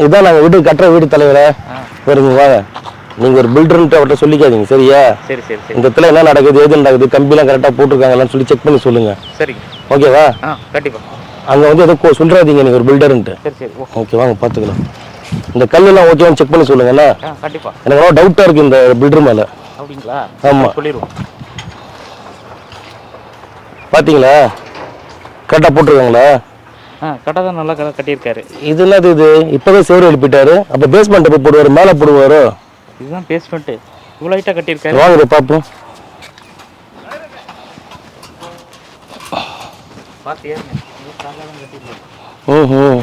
இதான் நாங்கள் வீட்டுக்கு கட்டுற வீட்டு தலைவரே. வருங்க வாங்க. நீங்கள் ஒரு பில்டர்ன்ட்டு அவர்கிட்ட சொல்லிக்காதீங்க சரியா? சரி சரி சரி. இந்த இடத்துல என்ன நடக்குது எது நடக்குது கம்பிலாம் கரெக்டாக போட்டிருக்காங்களான்னு சொல்லி செக் பண்ணி சொல்லுங்க. சரிங்க. ஓகேவா ஆ கண்டிப்பா. அங்கே வந்து எதுவும் கொ- சொல்றாதீங்க நீங்கள் ஒரு பில்டர்ன்ட்டு சரி சரி ஓகே வாங்க பார்த்துக்கலாம் இந்த கல்லெல்லாம் ஓகேவான்னு செக் பண்ணி சொல்லுங்கண்ணா ஆ கண்டிப்பா. எனக்கு ரொம்ப டவுட்டாக இருக்குது இந்த பில்டர் மேலே. அப்படிங்களா? ஆமா. சொல்லிடுவோம். பார்த்தீங்களா கரெக்டாக போட்டிருக்காங்களா? ஆ கரெக்டாக தான் நல்லா கட்டியிருக்காரு. இது என்னது இது? இப்போதான் சேவர் எழுப்பிட்டாரு. அப்போ பேஸ்மெண்ட் போய் போடுவார் மேலே போடுவாரோ? இதுதான் பேஸ்மெண்ட்டு இவ்வளோ ஹைட்டாக கட்டியிருக்காரு. வாங்க பார்ப்போம். பார்த்து ஏறுங்க இவ்வளோ ஸ்ட்ராங்காக தான் கட்டியிருக்காரு. ம்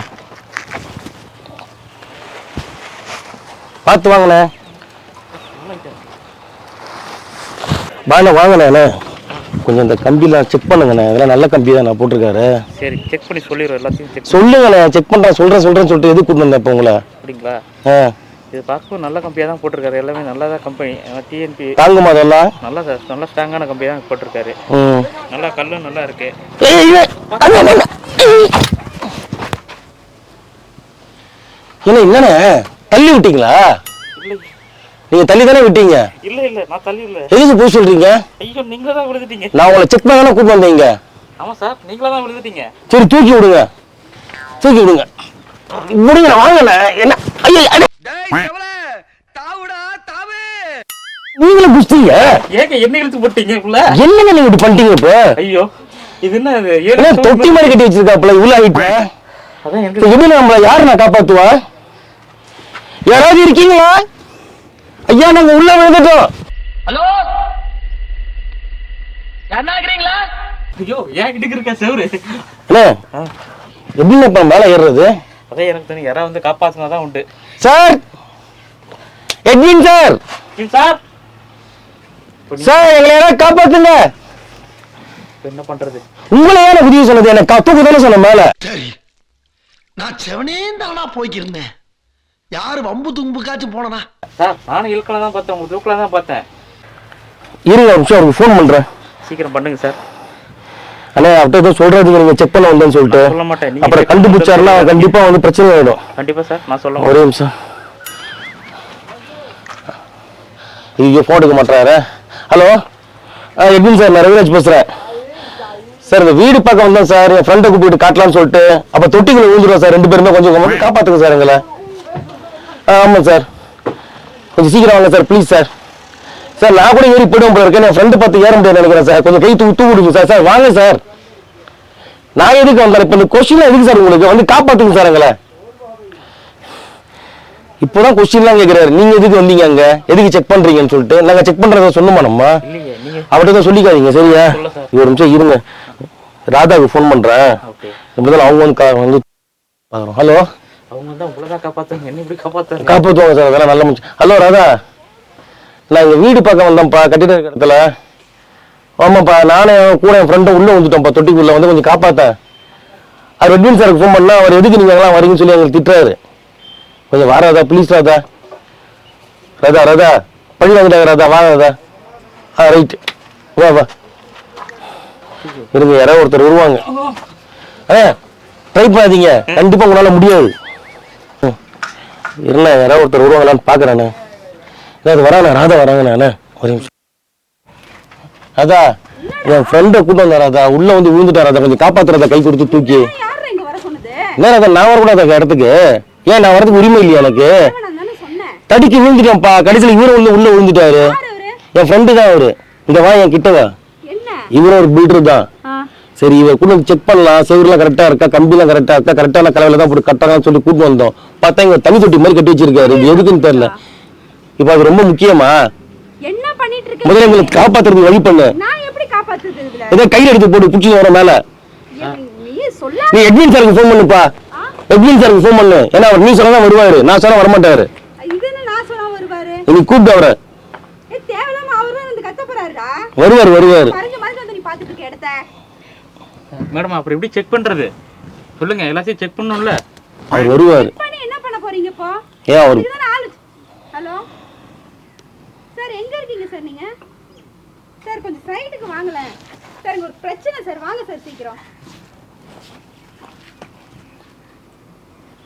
பார்த்து வாங்கண்ணே இவ்வளோ ஹைட்டாக வாங்க வாங்கண்ணே கொஞ்சம் இந்த கம்பிலாம் செக் பண்ணுங்கண்ணே. இதெல்லாம் நல்ல கம்பி தான் நான் போட்டிருக்காரு. சரி செக் பண்ணி சொல்லிடுவோம் எல்லாத்தையும் செக் சொல்லுங்கண்ணே. செக் பண்ணுறேன் சொல்கிறேன் சொல்கிறேன்னு சொல்லிட்டு எது கூட்டு வந்தேன் இப்போ உங்களை? அப்படிங்களா? ஆ. இது பார்க்கவும் நல்ல கம்பியாக தான் போட்டிருக்காரு. எல்லாமே நல்லா தான் கம்பெனி டிஎன்பி தாங்குமா அதெல்லாம் நல்லா நல்ல ஸ்ட்ராங்கான கம்பி தான் போட்டிருக்காரு. ம். நல்லா கல்லும் நல்லா இருக்கு. என்ன என்னண்ணே? தள்ளி விட்டீங்களா? நீங்க தள்ளி தானே விட்டீங்க? இல்லை இல்லை நான் தள்ளி இல்லை. எதுக்கு போய் சொல்றீங்க? ஐயோ நீங்களே தான் விழுந்துட்டீங்க. நான் உங்களை செக் பண்ண கூட்டு வந்தீங்க. ஆமாம் சார் நீங்களே தான் விழுந்துட்டீங்க. சரி தூக்கி விடுங்க. தூக்கி விடுங்க. விடுங்க வாங்கண்ணே என்ன? ஐயோ அண்ணே. நீங்களும் குஸ்திங்க? ஏங்க என்ன இழுத்து போட்டீங்க உள்ள? என்னங்க நீங்க இப்படி பண்ணிட்டீங்க இப்போ? ஐயோ இது என்ன என்ன தொட்டி மாதிரி கட்டி வச்சிருக்காப்புல இவ்வளவு ஆயிட்டு அதான் எப்படி நம்மள யாரு நான் காப்பாத்துவா? யாராவது இருக்கீங்களா? ஐயா நாங்க உள்ள விழுந்துட்டோம். ஹலோ? இருக்கிறீங்களா? ஐயோ ஏன் கிட்ட இருக்க செவரு? ஆ. எப்படி இப்ப மேல ஏறுறது? அதான் எனக்கு தெரியும் யாராவது வந்து காப்பாத்துனா தான் உண்டு. Sir! Edwin sir! Sir! Sir எங்களை யாராவது காப்பாத்துங்க. என்ன பண்றது? உங்களை ஏன் புரிய சொன்னது? எனக்கு தூக்கு தானே சொன்ன மேல. சரி நான் செவனே தானா போய்க்கிருந்தேன். யாரு வம்பு தும்புக்காச்சும் போனனா? சார் நானும் இழுக்கலாம் தான் பார்த்தேன். உங்களுக்கு தூக்கலாம் தான் பார்த்தேன். இருங்க ஒரு நிமிஷம் அவருக்கு ஃபோன் பண்றேன். சீக்கிரம் பண்ணுங்க சார். அண்ணே அவர்கிட்ட ஏதோ சொல்றதுக்கு நீங்க செக் பண்ண வந்தேன்னு சொல்லிட்டு. சொல்ல மாட்டேன். நீங்க அப்புறம் கண்டுபிடிச்சாருன்னா. கண்டிப்பா வந்து பிரச்சனை ஆயிடும். கண்டிப்பா சார் நான் சொல்ல ஒரே நிமிஷம். ஐயோ ஃபோன் எடுக்க மாட்டாரு ஹலோ எட்வின் சார்? நான் ரவிராஜ் பேசுறேன். சார் இந்த வீடு பார்க்க வந்தேன் சார். என் ஃப்ரெண்டை கூப்பிட்டு காட்டலாம்னு சொல்லிட்டு. அப்ப தொட்டிக்குள்ள விழுந்துருவோம் சார். ரெண்டு பேருமே கொஞ்சம் கொஞ்சம் காப்பாத்துங்க சார் எங்களை. ஆமாம் சார். கொஞ்சம் சீக்கிரம் வாங்க சார் ப்ளீஸ் சார். சார் நான் கூட ஏறி போயிடுவோம் போல இருக்கேன் என் ஃப்ரெண்டு பார்த்து ஏற முடியாது நினைக்கிறேன் சார். கொஞ்சம் கை தூ தூ விடுங்க சார். சார் வாங்க சார். நான் எதுக்கு வந்தேன்? இப்போ இந்த கொஸ்டின் எதுக்கு சார் உங்களுக்கு? வந்து காப்பாத்துங்க சார் எங்களை. இப்போதான் கொஸ்டின்லாம் கேட்குறாரு நீங்க எதுக்கு வந்தீங்க அங்க? எதுக்கு செக் பண்றீங்கன்னு சொல்லிட்டு. நாங்க செக் பண்றத சொன்னோமா நம்ம? அவர்கிட்ட தான் சொல்லிக்காதீங்க சரியா. ஒரு நிமிஷம் இருங்க. ராதாவுக்கு ஃபோன் பண்றேன். ஓகே. முதல்ல அவங்க வந்து பார்க்குறோம். ஹலோ அவங்க தான் உங்களை தான் காப்பாத்துங்க என்ன இப்படி காப்பாத்துங்க காப்பாற்றுவாங்க சார் அதெல்லாம் நல்ல முடிச்சு ஹலோ ராதா. நான் இங்க வீடு பார்க்க வந்தேன்ப்பா கட்டிட இருக்கிற இடத்துல. ஆமாப்பா நானே கூட என் ஃப்ரெண்டும் உள்ள வந்துட்டோம்ப்பா தொட்டிக்குள்ள வந்து கொஞ்சம் காப்பாத்தேன் அவர் ரெட்வின் சாருக்கு ஃபோன் பண்ணா அவர் எதுக்கு நீங்க எல்லாம் வரீங்கன்னு சொல்லி எங்களுக்கு திட்டுறாரு. கொஞ்சம் வா ராதா ப்ளீஸ் ராதா. ராதா ராதா. பள்ளி வந்துட்டாங்க ராதா. வா ராதா. ஆ ரைட் வா வா. இருங்க யாராவது ஒருத்தர் வருவாங்க. ஆ ட்ரை பண்ணாதீங்க. கண்டிப்பா உங்களால முடியாது. இருண்ணா யாராவது ஒருத்தர் வருவாங்களான்னு பாக்குறேண்ணே ஏதாவது வராண்ணா ராதா வராங்கண்ணா ஒரு நிமிஷம். ராதா என் ஃப்ரெண்டை கூட்டு வந்தா ராதா. உள்ள வந்து விழுந்துட்டா ராதா. கொஞ்சம் காப்பாத்துறதா கை கொடுத்து தூக்கி. என்ன ராதா நான் வரக்கூடாது இடத்துக்கு? ஏன் நான் வரதுக்கு உரிமை இல்லையா எனக்கு? தடிக்கு விழுந்துட்டேன்ப்பா. கடைசியில் இவரு வந்து உள்ள விழுந்துட்டாரு. என் ஃப்ரெண்டு தான் அவரு இங்க வா என் கிட்ட வா. இவரும் ஒரு பில்டர் தான். சரி இவர் கூட செக் பண்ணலாம். செவருலாம் கரெக்டா இருக்கா? கம்பிலாம் கரெக்டா இருக்கா? கரெக்டான கலவையில தான் போட்டு கட்டலாம்னு சொல்லி கூட்டு வந்தோம். பார்த்தா இங்க தனி தொட்டி மாதிரி கட்டி வச்சிருக்காரு. இது எதுக்குன்னு தெரியல. இப்போ அது ரொம்ப முக்கியமா? என்ன பண்ணிட்டு இருக்க? முதல்ல எங்களுக்கு காப்பாத்துறதுக்கு வழி பண்ணு. நான் எப்படி காப்பாத்துறது இதுல? ஏதோ கையில் எடுத்து போட்டு பிடிச்சி வர மேல. நீ எட்வின் சாருக்கு ஃபோன் பண்ணுப்பா. எட்வின் சாருக்கு ஃபோன் பண்ணு. ஏன்னா அவர் நீ சொன்னா வருவாரு. நான் சொன்னா வரமாட்டாரு. நீ கூப்பிட்டு அவரை. வருவார் வருவார் மறைஞ்ச மாதிரி வந்து நீ பாத்துட்டு இருக்க இடத்த மேடம் அப்புறம் எப்படி செக் பண்றது? சொல்லுங்க எல்லாத்தையும் செக் பண்ணணும்ல. அவர் வருவார். பண்ணி என்ன பண்ண போறீங்க இப்போ? ஏன் அவர் ஹலோ சார் எங்க இருக்கீங்க சார் நீங்க? சார் கொஞ்சம் சைடுக்கு வாங்களேன். சார் ஒரு பிரச்சனை சார் வாங்க சார் சீக்கிரம்.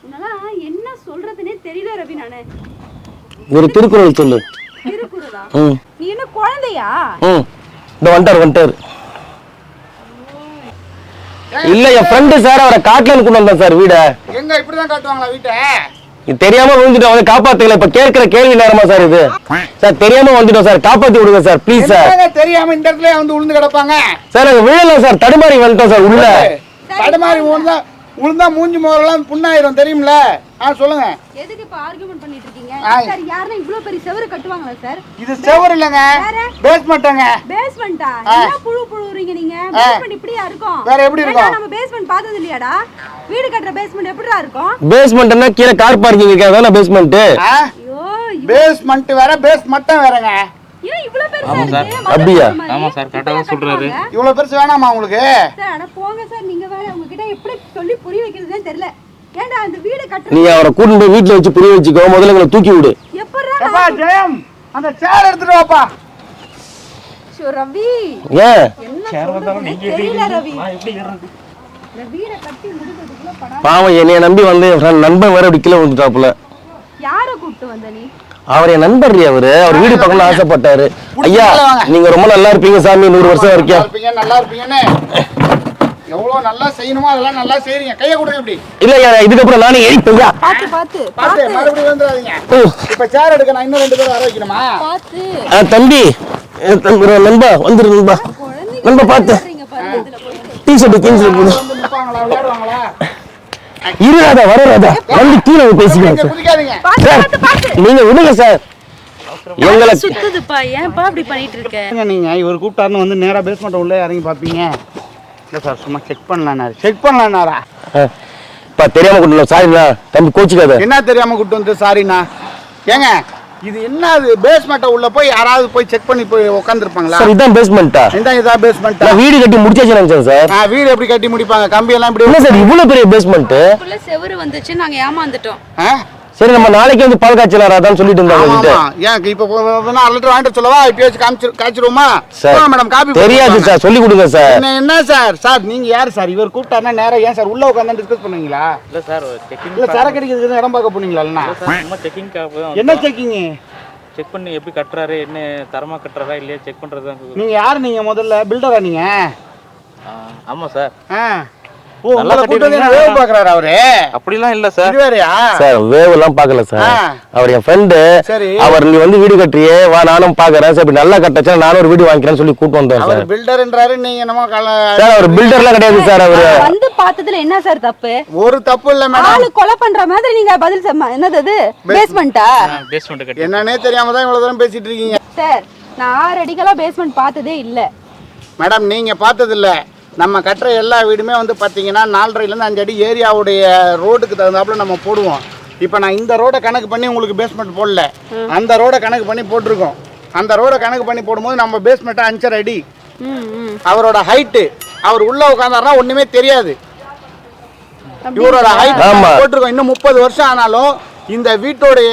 உன்னெல்லாம் என்ன சொல்றதுனே தெரியல ரவி நானு. ஒரு திருக்குறள் சொல்லு. திருக்குறளா? நீ என்ன குழந்தையா? ம். இந்த வந்துட்டார் வந்துட்டார் இல்ல என் ஃப்ரெண்டு சார் அவரை காட்டலன்னு கொண்டு வந்தேன் சார் வீட. எங்க இப்படிதான் காட்டுவாங்களா வீட்டை? தெரியாம விழுந்துட்டோம் வந்து காப்பாத்துக்கல இப்ப கேட்கிற கேள்வி நேரமா சார் இது. சார் தெரியாம வந்துட்டோம் சார் காப்பாத்தி விடுங்க சார் ப்ளீஸ் சார் தெரியாம இந்த இடத்துல வந்து உளுந்து கிடப்பாங்க? சார் விழல சார் தடுமாறி வந்துட்டோம் சார் உள்ள. தடுமாறி உழுந்தா உளுந்தா மூஞ்சி முகரெல்லாம் புண்ணாயிரும் தெரியுமில? ஆ சொல்லுங்க. எதுக்கு இப்ப ஆர்குமெண்ட் பண்ணிட்டு இருக்கீங்க. சார் யாருன்னா இவ்வளவு பெரிய செவரு கட்டுவாங்களா சார்? இது செவர் இல்லைங்க. வேற? பேஸ்மெண்ட்டுங்க பேஸ்மெண்டா என்ன புழு புழுறீங்க நீங்க? பேஸ்மெண்ட் இப்படியா இருக்கும்? வேற எப்படி இருக்கும்? நம்ம பேஸ்மெண்ட் பார்த்தது இல்லையாடா? வீடு கட்டுற பேஸ்மெண்ட் எப்படிடா இருக்கும்? பேஸ்மெண்ட்னா கீழே கார் பார்க்கிங் இருக்காது பேஸ்மெண்ட் ஐயோ பேஸ்மெண்ட் வேற பேஸ் மட்டும் வேறங்க. அப்படியா? ஆமா சார், கரெக்டா தான் சொல்றாரு. இவ்வளவு பெருசு வேணாமா உங்களுக்கு? சார் அட போங்க சார் நீங்க வேற உங்ககிட்ட எப்படி சொல்லி புரிய வைக்கிறதுனே தெரியல. ஏன்டா அந்த வீடு கட்டுற நீ அவரை கூட்டிட்டு போய் வீட்டுல வச்சு புரிய வச்சுக்கோ முதல்ல எங்களை தூக்கி விடு. எப்படா எப்பா ஜெயம் அந்த சேர் எடுத்துட்டு வாப்பா. ரவி. ஏன் என்ன சொல்றதுனே தெரியல ரவி. இந்த வீடை கட்டி முடிக்கிறதுக்குள்ள படா பாவம் என்னைய நம்பி வந்து என் friend நண்பன் வேற இப்படி கீழே விழுந்துட்டாப்புல. யார கூப்பிட்டு வந்த நீ? அவர் என் நண்பர் அவரு? அவர் வீடு பார்க்கணும்னு ஆசைப்பட்டாரு. ஐயா நீங்க ரொம்ப நல்லா இருப்பீங்க சாமி நூறு வருஷம் வரைக்கும். இருப்பீங்க நல்லா இருப்பீங்கன்னு. எவ்வளவு நல்லா செய்யணுமோ அதெல்லாம் நல்லா செய்றீங்க. கையை கொடுங்க இப்படி. இல்ல ஐயா இதுக்கப்புறம் நானே எரிப்பையா பாத்து பாத்து பார்த்து மறுபடியும் வந்துடாதீங்க. இப்ப சேர் எடுக்க நான் இன்னும் ரெண்டு பேரும் வர வைக்கணுமா? பாத்து தம்பி நண்பா வந்துரு நண்பா. நண்பா பார்த்து. டீ ஷர்ட் கிஞ்சில் போடு வந்து. நிப்பாங்களா விளையாடுவாங்களா? இரு ராதா வர ராதா. வந்து கீழே பேசிக்கலாம் நீங்க விடுங்க சார். எங்களை சுத்துதுப்பா ஏன்பா அப்படி பண்ணிட்டு இருக்க? நீங்க? இவர் கூப்பிட்டாருன்னு வந்து நேரா பேஸ்மெண்ட் உள்ளே இறங்கி பார்ப்பீங்க. இல்லை சார் சும்மா செக் பண்ணலான்னாரு. செக் பண்ணலான்னாரா? பா தெரியாம கொண்டு சாரிண்ணா தம்பி கோச்சிக்காத. என்ன தெரியாம கூப்பிட்டு வந்து சாரிண்ணா ஏங்க இது என்ன அது? பேஸ்மெண்ட்டை உள்ள போய் யாராவது போய் செக் பண்ணி போய் உட்காந்துருப்பாங்களா சார் இதான் பேஸ்மெண்ட்டா இந்த இதா பேஸ்மெண்ட்டா நான் வீடு கட்டி முடிச்சாச்சு நினைச்சேன் சார். ஆ வீடு எப்படி கட்டி முடிப்பாங்க? கம்பி எல்லாம் இப்படி என்ன சார் இவ்வளவு பெரிய பேஸ்மெண்ட் உள்ள செவரு வந்துச்சு நாங்க ஏமாந்துட்டோம். ஆ? சரி நம்ம நாளைக்கு வந்து பால் காய்ச்சலாம் ராதான்னு சொல்லிட்டு இருந்தாங்க. ஏன் இப்போ வேணா அல்லது வாங்கிட்டு சொல்லவா? இப்போ வச்சு காமிச்சு காய்ச்சிருவோமா? சார் மேடம் காப்பி தெரியாது சார் சொல்லி கொடுங்க சார். என்ன என்ன சார்? சார் நீங்க யார் சார்? இவர் கூப்பிட்டாருன்னா நேரா ஏன் சார்? உள்ள உட்காந்து டிஸ்கஸ் பண்ணுவீங்களா? இல்ல சார் செக்கிங் இல்ல சரக்கு அடிக்கிறதுக்கு இடம் பார்க்க போனீங்களா இல்லைன்னா? சும்மா செக்கிங் என்ன செக்கிங் செக் பண்ணி எப்படி கட்டுறாரு என்ன தரமா கட்டுறாரா இல்லையா செக் பண்றது தான் நீங்க யார் நீங்க முதல்ல? பில்டரா நீங்க? ஆமா சார். ஆ. வேவு பாக்குறாரு அவரு. அப்படிலாம் இல்ல சார். சார் வேவ் எல்லாம் பார்க்கல சார். அவர் என் ஃப்ரெண்டு சரி. அவர் நீ வந்து வீடு கட்டுறியே வா நானும் பாக்குறேன் சார். நல்லா கட்டச்சா நானும் ஒரு வீடு வாங்கிக்கிறேன்னு சொல்லி கூட்டு வந்தேன் அவர் சார். பில்டர்ன்றாரு நீங்க என்னமோ கல சார் அவர் பில்டர்லாம் கிடையாது சார் அவரு. வந்து பார்த்ததுல என்ன சார் தப்பு? ஒரு தப்பு இல்ல மேடம் ஆளு கொலை பண்ற மாதிரி நீங்க பதில் என்னது அது? பேஸ்மெண்ட் கட்டி என்னன்னே தெரியாம தான் இவ்வளவு தூரம் பேசிட்டு இருக்கீங்க. சார் நான் ஆறு அடிக்கெல்லாம் பேஸ்மெண்ட் பார்த்ததே இல்ல. மேடம் நீங்க பார்த்தது இல்ல நம்ம கட்டுற எல்லா வீடுமே வந்து பாத்தீங்கன்னா நாலரைலேருந்து அஞ்சு அடி ஏரியாவுடைய ரோடுக்கு தகுந்தாப்புல நம்ம போடுவோம். இப்போ நான் இந்த ரோடை கணக்கு பண்ணி உங்களுக்கு பேஸ்மெண்ட் போடல. அந்த ரோடை கணக்கு பண்ணி போட்டிருக்கோம். அந்த ரோடை கணக்கு பண்ணி போடும்போது நம்ம பேஸ்மெண்ட்டை அஞ்சரை அடி. அவரோட ஹைட்டு அவர் உள்ள உட்காந்தாருன்னா ஒண்ணுமே தெரியாது. இவரோட ஹைட். போட்டிருக்கோம். இன்னும் முப்பது வருஷம் ஆனாலும் இந்த வீட்டோடைய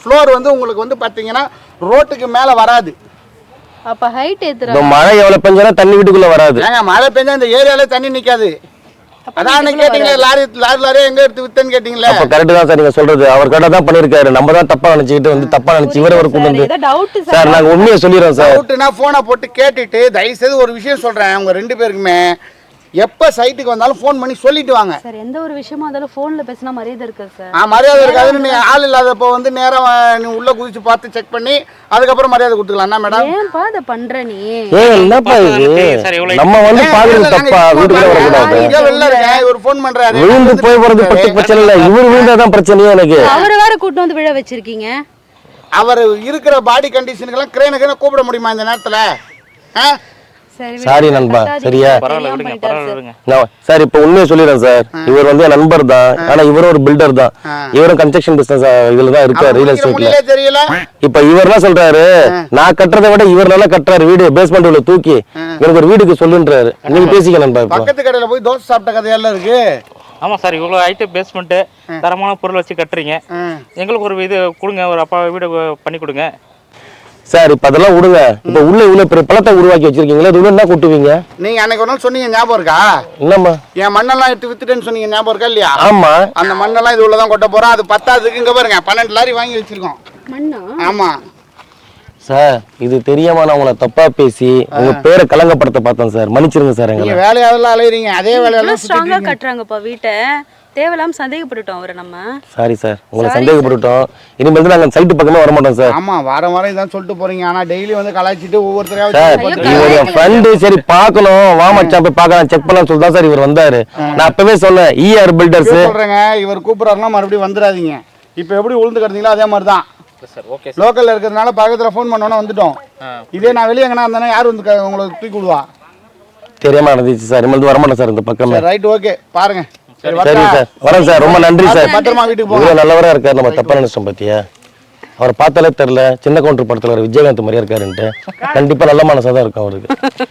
ஃப்ளோர் வந்து உங்களுக்கு வந்து பாத்தீங்கன்னா ரோட்டுக்கு மேல வராது. அப்ப ஹைட் ஏத்துறா. இந்த மழை எவ்வளவு பெஞ்சாலும் தண்ணி வீட்டுக்குள்ள வராது. ஏங்க மழை பெஞ்சா இந்த ஏரியால தண்ணி நிக்காது. அதான் கேட்டீங்களே லாரி லாரி லாரியா எங்க எடுத்து வித்தேன்னு கேட்டீங்களே? அப்ப கரெக்ட் தான் சார் நீங்க சொல்றது. அவர் கரெக்டா தான் பண்ணிருக்காரு. நம்ம தான் தப்பா நினைச்சுக்கிட்டு வந்து தப்பா நினைச்சு இவரை ஒரு கொண்டு வந்து ஏதோ டவுட் சார் சார் நாங்க உண்மையை சொல்லிடுறோம் சார் டவுட்னா போனை போட்டு கேட்டுட்டு தயவு செய்து ஒரு விஷயம் சொல்றேன். உங்க ரெண்டு பேருக்குமே எப்ப சைட்டுக்கு வந்தாலும் ஃபோன் பண்ணி சொல்லிட்டு வாங்க. சார் எந்த ஒரு விஷயமா இருந்தாலும் போன்ல பேசினா மரியாதை இருக்கு சார். ஆ மரியாதை இருக்காதுன்னு நீ ஆள் இல்லாதப்போ வந்து நேரம் நீ உள்ள குதிச்சு பார்த்து செக் பண்ணி அதுக்கப்புறம் மரியாதை கொடுத்துக்கலாம். என்ன மேடம் ஏன்பா அதை பண்ற நீ? என்னப்பா இது? நம்ம வந்து பாக்குறது தப்பா? வீட்டுக்குள்ள வரக்கூடாது. இங்க வெளில இருக்கேன். இவர் ஃபோன் பண்றாரு. விழுந்து போய் போறது பத்தி பிரச்சனை இல்ல இவர் விழுந்தாதான் பிரச்சனையே எனக்கு. அவரை வேற கூட்டு வந்து விழ வச்சிருக்கீங்க. அவர் இருக்கிற பாடி கண்டிஷனுக்கெல்லாம் கிரேனு கிரேன கூப்பிட முடியுமா இந்த நேரத்துல? ஆ? சரி நண்பா சரியா? சார். இப்ப உண்மையை சொல்லிடுறேன் சார். இவர் வந்து என் நண்பர் தான். ஆனா இவரும் ஒரு பில்டர் தான். இவரும் கன்ஸ்ட்ரக்ஷன் பிசினஸ் இதுல தான் இருக்காரு ரியல் எஸ்டேட்ல இப்ப இவர் என்ன சொல்றாரு நான் கட்டுறதை விட இவர் நல்லா கட்டுறாரு வீடு பேஸ்மெண்ட் உள்ள தூக்கி. எனக்கு ஒரு வீடுக்கு சொல்லுன்றாரு. நீங்க பேசிக்க நண்பா பக்கத்து கடையில போய் தோசை சாப்பிட்ட கதையெல்லாம் இருக்கு? ஆமா சார் இவ்வளவு ஐட்டம் பேஸ்மெண்ட் தரமான பொருள் வச்சு கட்டுறீங்க. எங்களுக்கு ஒரு இது கொடுங்க ஒரு அப்பா வீடு பண்ணி கொடுங்க. சார் இப்ப அதெல்லாம் விடுங்க. இப்ப உள்ள இவ்வளவு பெரிய பழத்தை உருவாக்கி வச்சிருக்கீங்களா இது உள்ள என்ன கொட்டுவீங்க? நீங்க அன்னைக்கு ஒரு நாள் சொன்னீங்க ஞாபகம் இருக்கா? என்னம்மா? என் மண்ணெல்லாம் எடுத்து வித்துட்டேன்னு சொன்னீங்க ஞாபகம் இருக்கா இல்லையா? ஆமா. அந்த மண்ணெல்லாம் இது உள்ளதான் கொட்ட போறோம் அது பத்தாததுக்கு இங்க பாருங்க பன்னெண்டு லாரி வாங்கி வச்சிருக்கோம். மண்ணா? ஆமா. சார் இது தெரியாம நான் உங்களை தப்பா பேசி உங்க பேரை கலங்கப்படுத்த பார்த்தேன் சார். மன்னிச்சிருங்க சார் எங்களை. வேலையாவெல்லாம் அலையறீங்க. அதே வேலையெல்லாம் ஸ்ட்ராங்கா. கட்டுறாங்கப்பா வீட்டை. தேவையில்லாம சந்தேகப்பட்டுட்டோம் அவரை நம்ம. சாரி சார் உங்களை சந்தேகப்பட்டுட்டோம். இனிமேல் நாங்க சைட்டு பக்கமே வர மாட்டோம் சார். ஆமா வாரம் வாரம் இதான் சொல்லிட்டு போறீங்க. ஆனா டெய்லி வந்து கலாய்ச்சிட்டு ஒவ்வொருத்தரையா இவர் என் ஃப்ரெண்டு சரி பார்க்கணும். வா மச்சான் போய் பார்க்கலாம். செக் பண்ணலாம் சொல்லி தான் சார் இவர் வந்தாரு. நான் அப்பவே சொன்னேன் E இஆர் பில்டர்ஸ் சொல்றேங்க இவர் கூப்பிடுறாருன்னா மறுபடியும் வந்துடாதீங்க. இப்போ எப்படி உளுந்து கிடந்தீங்களோ அதே மாதிரி தான் சார் ஓகே லோக்கல்ல இருக்கிறதுனால பக்கத்துல ஃபோன் பண்ணோன்னே வந்துட்டோம். இதே நான் வெளியே எங்கன்னா இருந்தேன்னா யார் வந்து க- உங்களை தூக்கி விடுவா? தெரியாம நடந்துச்சு சார். இனிமேல் வர மாட்டேன் சார் இந்த பக்கமே. சரி ரைட் ஓகே பாருங்க. சரி சரி வரட்டா? சார். வரேன் சார். ரொம்ப நன்றி சார். பத்திரமா வீட்டுக்கு போங்க. இவ்வளவு நல்லவரா இருக்காரு. நம்ம தப்பா நினைச்சோம் பாத்தியா? அவரை பார்த்தாலே தெரியல. சின்ன கவுண்டர் படத்துல வர விஜயகாந்த் மாதிரியா இருக்காருன்ட்டு. கண்டிப்பா நல்ல மனசா தான் இருக்கும் அவருக்கு.